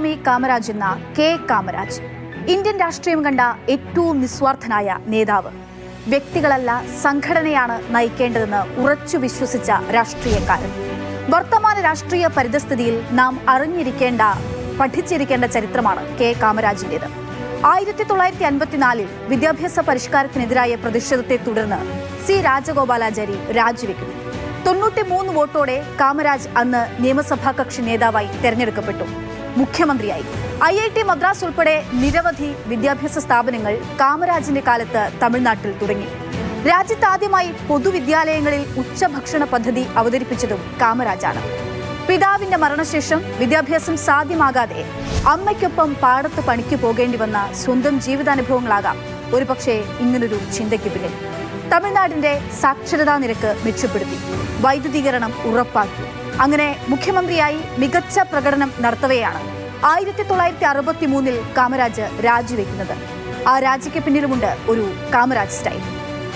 മുത്തുസ്വാമി കാമരാജ് എന്ന K Kamaraj. Indian രാഷ്ട്രീയം കണ്ട ഏറ്റവും നിസ്വാർത്ഥനായ നേതാവ്. വ്യക്തികളല്ല സംഘടനയാണ് നയിക്കേണ്ടതെന്ന് ഉറച്ചു വിശ്വസിച്ച രാഷ്ട്രീയക്കാരൻ. വർത്തമാന രാഷ്ട്രീയ പരിതസ്ഥിതിയിൽ നാം അറിഞ്ഞിരിക്കേണ്ട പഠിച്ചിരിക്കേണ്ട ചരിത്രമാണ് കെ കാമരാജിന്റെത്. ആയിരത്തി തൊള്ളായിരത്തി അൻപത്തിനാലിൽ വിദ്യാഭ്യാസ പരിഷ്കാരത്തിനെതിരായ പ്രതിഷേധത്തെ തുടർന്ന് സി രാജഗോപാലാചാരി രാജിവെക്കുന്നു. തൊണ്ണൂറ്റി മൂന്ന് വോട്ടോടെ കാമരാജ് അന്ന് നിയമസഭാ കക്ഷി നേതാവായി തെരഞ്ഞെടുക്കപ്പെട്ടു. മുഖ്യമന്ത്രിയായി. ഐ ഐ ടി മദ്രാസ് ഉൾപ്പെടെ നിരവധി വിദ്യാഭ്യാസ സ്ഥാപനങ്ങൾ കാമരാജിന്റെ കാലത്ത് തമിഴ്നാട്ടിൽ തുടങ്ങി. രാജ്യത്ത് ആദ്യമായി പൊതുവിദ്യാലയങ്ങളിൽ ഉച്ചഭക്ഷണ പദ്ധതി അവതരിപ്പിച്ചതും കാമരാജാണ്. പിതാവിന്റെ മരണശേഷം വിദ്യാഭ്യാസം സാധ്യമാകാതെ അമ്മയ്ക്കൊപ്പം പാടത്ത് പണിക്ക് പോകേണ്ടി വന്ന സ്വന്തം ജീവിതാനുഭവങ്ങളാകാം. ഒരുപക്ഷെ ഇങ്ങനൊരു ചിന്തയ്ക്ക് പിന്നിൽ. തമിഴ്നാടിന്റെ സാക്ഷരതാ നിരക്ക് മെച്ചപ്പെടുത്തി. വൈദ്യുതീകരണം ഉറപ്പാക്കി. അങ്ങനെ മുഖ്യമന്ത്രിയായി മികച്ച പ്രകടനം നടത്തവെയാണ് ആയിരത്തി തൊള്ളായിരത്തി അറുപത്തി മൂന്നിൽ കാമരാജ് രാജിവെക്കുന്നത്. ആ രാജിക്ക് പിന്നിലുമുണ്ട് ഒരു കാമരാജ് സ്റ്റൈൽ.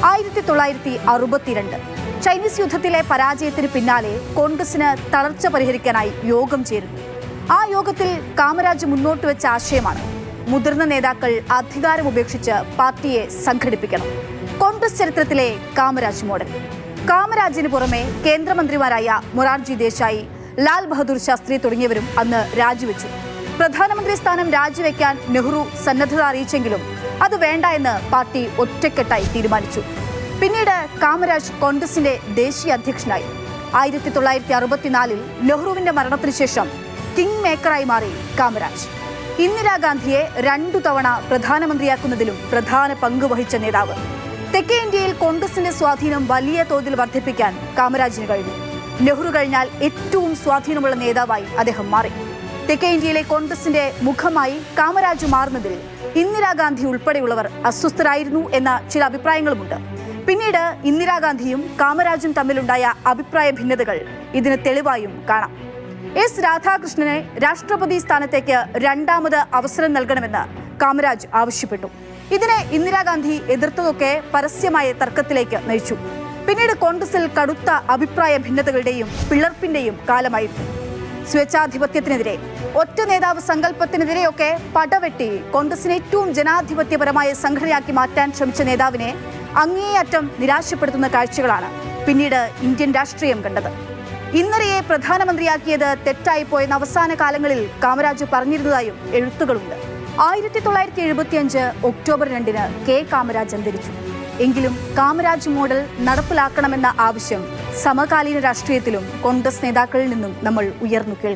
ആയിരത്തി തൊള്ളായിരത്തി അറുപത്തിരണ്ട് ചൈനീസ് യുദ്ധത്തിലെ പരാജയത്തിന് പിന്നാലെ കോൺഗ്രസിന് തളർച്ച പരിഹരിക്കാനായി യോഗം ചേരുന്നു. ആ യോഗത്തിൽ കാമരാജ് മുന്നോട്ട് വെച്ച ആശയമാണ്. മുതിർന്ന നേതാക്കൾ അധികാരം ഉപേക്ഷിച്ച് പാർട്ടിയെ സംഘടിപ്പിക്കണം. കോൺഗ്രസ് ചരിത്രത്തിലെ കാമരാജ് മോഡൽ. കാമരാജിന് പുറമെ കേന്ദ്രമന്ത്രിമാരായ മൊറാർജി ദേശായി ലാൽ ബഹദൂർ ശാസ്ത്രി തുടങ്ങിയവരും അന്ന് രാജിവെച്ചു. പ്രധാനമന്ത്രി സ്ഥാനം രാജിവെക്കാൻ നെഹ്റു സന്നദ്ധത അറിയിച്ചെങ്കിലും അത് വേണ്ട എന്ന് പാർട്ടി ഒറ്റക്കെട്ടായി തീരുമാനിച്ചു. പിന്നീട് കാമരാജ് കോൺഗ്രസിന്റെ ദേശീയ അധ്യക്ഷനായി. ആയിരത്തി തൊള്ളായിരത്തി അറുപത്തിനാലിൽ നെഹ്റുവിന്റെ മരണത്തിന് ശേഷം കിങ് മേക്കറായി മാറി കാമരാജ്. ഇന്ദിരാഗാന്ധിയെ രണ്ടു തവണ പ്രധാനമന്ത്രിയാക്കുന്നതിലും പ്രധാന പങ്ക് വഹിച്ച നേതാവ്. തെക്കേ ഇന്ത്യയിൽ കോൺഗ്രസിന്റെ സ്വാധീനം വലിയ തോതിൽ വർദ്ധിപ്പിക്കാൻ കാമരാജിന് കഴിഞ്ഞു. നെഹ്റു കഴിഞ്ഞാൽ ഏറ്റവും സ്വാധീനമുള്ള നേതാവായി അദ്ദേഹം മാറി. തെക്കേ ഇന്ത്യയിലെ കോൺഗ്രസിന്റെ മുഖമായി കാമരാജ് മാറുന്നതിൽ ഇന്ദിരാഗാന്ധി ഉൾപ്പെടെയുള്ളവർ അസ്വസ്ഥരായിരുന്നു എന്ന ചില അഭിപ്രായങ്ങളുമുണ്ട്. പിന്നീട് ഇന്ദിരാഗാന്ധിയും കാമരാജും തമ്മിലുണ്ടായ അഭിപ്രായ ഭിന്നതകൾ ഇതിന് തെളിവായും കാണാം. എസ് രാധാകൃഷ്ണനെ രാഷ്ട്രപതി സ്ഥാനത്തേക്ക് രണ്ടാമത് അവസരം നൽകണമെന്ന് കാമരാജ് ആവശ്യപ്പെട്ടു. ഇതിനെ ഇന്ദിരാഗാന്ധി എതിർത്തതൊക്കെ പരസ്യമായ തർക്കത്തിലേക്ക് നയിച്ചു. പിന്നീട് കോൺഗ്രസിൽ കടുത്ത അഭിപ്രായ ഭിന്നതകളുടെയും പിളർപ്പിന്റെയും കാലമായിരുന്നു. സ്വേച്ഛാധിപത്യത്തിനെതിരെ ഒറ്റ നേതാവ് സങ്കല്പത്തിനെതിരെയൊക്കെ പടവെട്ടി കോൺഗ്രസിനെ ഏറ്റവും ജനാധിപത്യപരമായ സംഘടനയാക്കി മാറ്റാൻ ശ്രമിച്ച നേതാവിനെ അങ്ങേയറ്റം നിരാശപ്പെടുത്തുന്ന കാഴ്ചകളാണ് പിന്നീട് ഇന്ത്യൻ രാഷ്ട്രീയം കണ്ടത്. ഇന്നലെയെ പ്രധാനമന്ത്രിയാക്കിയത് തെറ്റായിപ്പോയെന്ന അവസാന കാലങ്ങളിൽ കാമരാജ് പറഞ്ഞിരുന്നതായും എഴുത്തുകളുണ്ട്. ആയിരത്തി തൊള്ളായിരത്തി എഴുപത്തിയഞ്ച് ഒക്ടോബർ രണ്ടിന് കെ കാമരാജ് അന്തരിച്ചു. എങ്കിലും കാമരാജ് മോഡൽ നടപ്പിലാക്കണമെന്ന ആവശ്യം സമകാലീന രാഷ്ട്രീയത്തിലും കോൺഗ്രസ് നേതാക്കളിൽ നിന്നും നമ്മൾ ഉയർന്നു കേൾക്കും